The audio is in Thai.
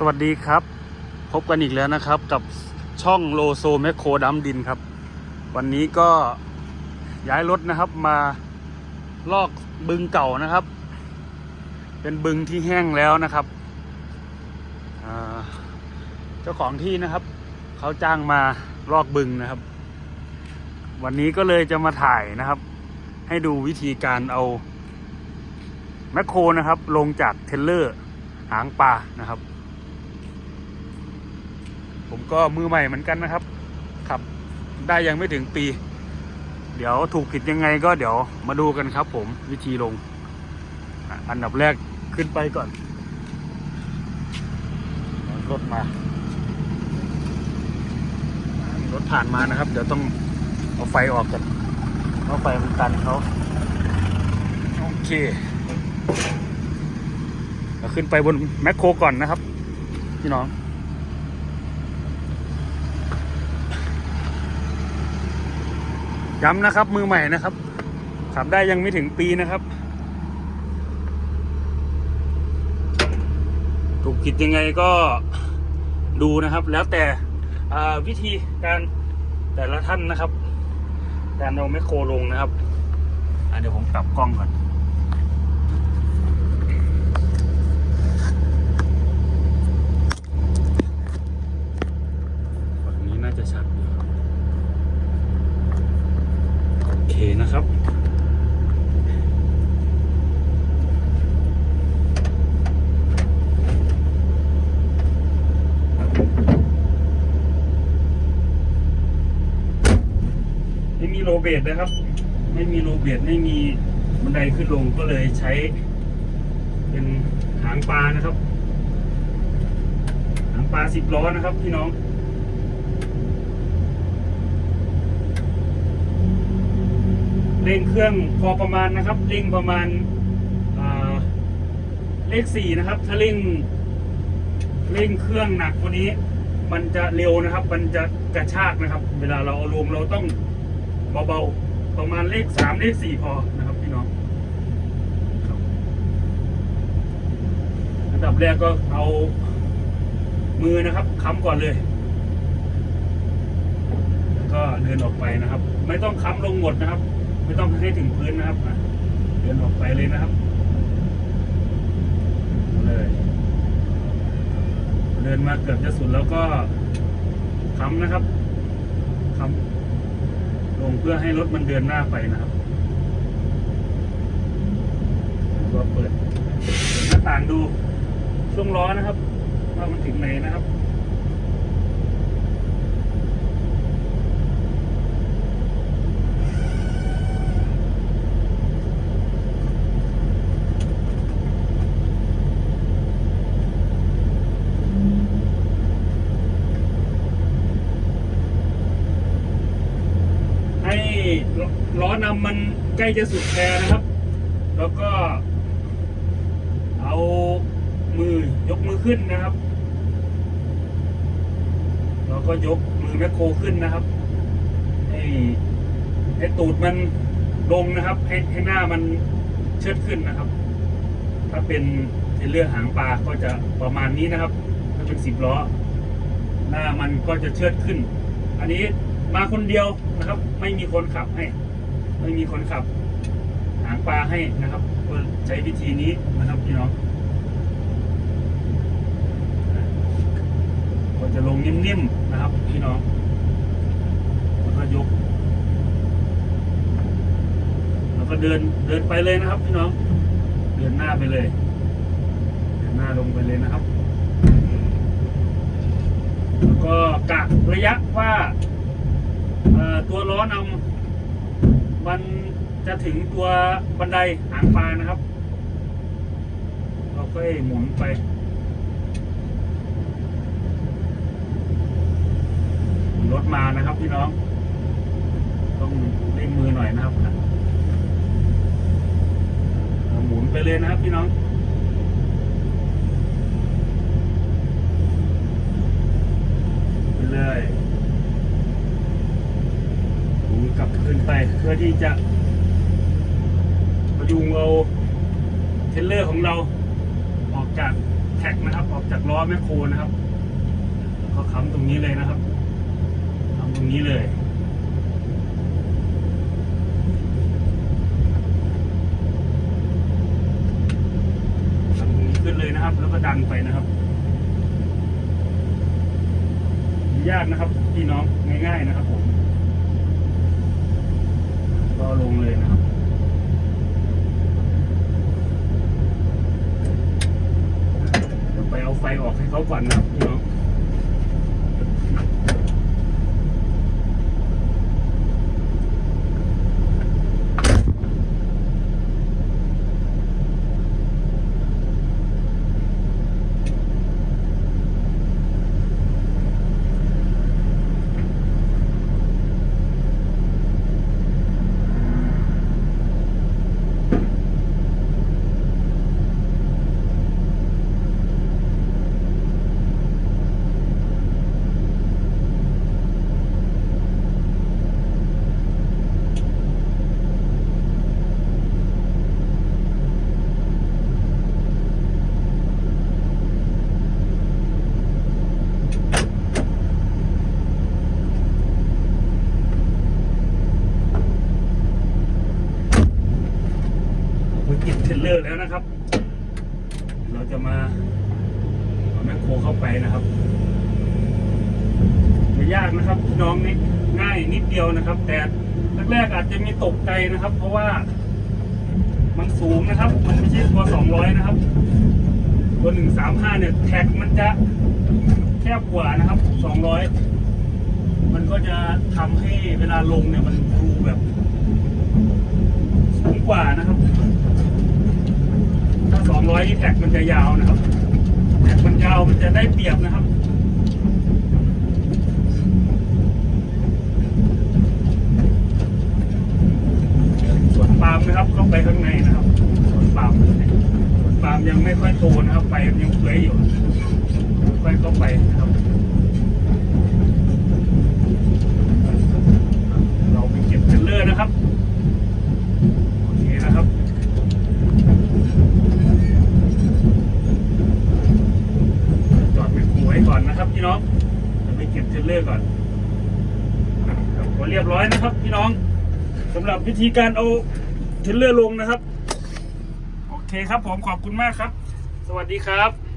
สวัสดีครับ พบกันอีกแล้วนะครับกับช่องโลโซแมคโครดัมดินครับ วันนี้ก็ย้ายรถนะครับมาลอกบึงเก่านะครับ เป็นบึงที่แห้งแล้วนะครับเจ้าของที่นะครับ เขาจ้างมาลอกบึงนะครับ วันนี้ก็เลยจะมาถ่ายนะครับ ให้ดูวิธีการเอาแมคโครนะครับ ลงจากเทรลเลอร์หางปลานะครับ ผมก็มือใหม่เหมือนกันนะครับขับได้ยังไม่ถึงปี เดี๋ยวถูกผิดยังไงก็เดี๋ยวมาดูกันครับ ผมวิธีลง อันดับแรกขึ้นไปก่อนรถมารถผ่านมานะครับ เดี๋ยวต้องเอาไฟออกกันเพราะไฟมันตันเขาโอเคเราขึ้นไปบนแมคโครก่อนนะครับ พี่น้อง ย้ำนะครับ มือใหม่นะครับ ขับได้ยังไม่ถึงปีนะครับ ถูกผิดยังไงก็ดูนะครับ แล้วแต่วิธีการแต่ละท่านนะครับ การเอาแมคโครลงนะครับเดี๋ยวผมกลับกล้องก่อน ฝั่งนี้น่าจะชัดอยู่โอเคนะครับ ไม่มี โรเบตนะครับ ไม่มีโรเบตไม่มีบันไดขึ้นลงก็เลยใช้ เป็นหางปลานะครับ หางปลาสิบล้อนะครับพี่น้องเร่งเครื่องพอประมาณนะครับเร่งประมาณเลขสี่นะครับ ถ้าเร่งเร่งเครื่องหนักกว่านี้ มันจะเร็วนะครับ มันจะกระชากนะครับ เวลาเราเอาลงเราต้อง เบาๆประมาณเลขสามเลขสี่พอนะครับพี่น้องรับอันดับแรกก็เอามือนะครับค้ำก่อนเลย แล้วก็เดินออกไปนะครับ ไม่ต้องค้ำลงหมดนะครับ ไม่ต้องให้ถึงพื้นนะครับเดินออกไปเลยนะครับเลยเดินมาเกือบจะสุดแล้วก็ค้ำนะครับค้ำ ลงเพื่อให้รถมันเดินหน้าไปนะครับก็เปิดเปิดหน้าต่างดูช่วงล้อนะครับ ว่ามันถึงไหนนะครับ ให้ล้อนำ มันใกล้จะสุดแพรนะครับ แล้วก็ เอามือยกมือขึ้นนะครับ แล้วก็ยกมือแมคโครขึ้นนะครับ ให้ให้ตูดมันลงนะครับ ให้ให้หน้ามันเชิดขึ้นนะครับ ถ้าเป็นเทรลเลอร์หางปลาก็จะประมาณนี้นะครับ ถ้าเป็นสิบล้อ หน้ามันก็จะเชิดขึ้น อันนี้มาคนเดียวนะครับ ไม่มีคนขับให้ ไม่มีคนขับ หางปลาให้นะครับก็ใช้วิธีนี้นะครับพี่น้องก็จะลงนิ่มๆนะครับพี่น้องแล้วก็ยก แล้วก็เดินเดินไปเลยนะครับพี่น้อง เดินหน้าไปเลย เดินหน้าลงไปเลยนะครับ แล้วก็กะระยะว่าตัวล้อนำ มันจะถึงตัวบันไดหางปลานะครับ เราก็หมุนไปรถมานะครับพี่น้อง ต้องเร่งมือหน่อยนะครับหมุนไปเลยนะครับพี่น้องไปเลยหมุนกลับ ขึ้นไป เพื่อที่จะพยุงเอาเทเลอร์ของเราออกจากแท็กนะครับ ออกจากล้อแมคโครนะครับก็ค้ำตรงนี้เลยนะครับค้ำตรงนี้เลยทำตรงนี้ขึ้นเลยนะครับ แล้วก็ดันไปนะครับยากนะครับพี่น้องง่าย ๆ นะครับผม งเลยนะครับเดี๋ยวไปเอาไฟออกให้เขาก่อนนะครับพี่น้องเราติดเทรลเล อร์แล้วนะครับ เราจะมาเอาแมคโครเข้าไปนะครับไม่ยากนะครับน้องนี่ง่ายนิดเดียวนะครับ แต่แรกๆอาจจะมีตกใจนะครับ เพราะว่ามันสูงนะครับ มันไม่ใช่ตัว 200 นะครับ ตัว 135 เนี่ย แท็กมันจะแคบกว่านะครับ 200 มันก็จะทำให้เวลาลงเนี่ย มันดูแบบสูงกว่านะครับ ถ้า200นี่แท็กมันจะยาวนะครับแท็กมันยาวมันจะได้เปรียบนะครับส่วนปาล์มนะครับเข้าไปข้างในนะครับส่วนปาล์มส่วนปาล์มยังไม่ค่อยโตนะครับไปยังเลื้อยอยู่ค่อยเข้าไปนะครับ เราไปเก็บเทรลเลอร์นะครับ โอเคนะครับ จอดไปคูไว้ก่อ นะครับพี่น้องจะไปเก็บเทเลอร์ก่อนก็เรียบร้อยนะครับ พี่น้องสำหรับวิธีการเอาเทเลอร์ลงนะครับ โอเคครับผมขอบคุณมากครับ สวัสดีครับ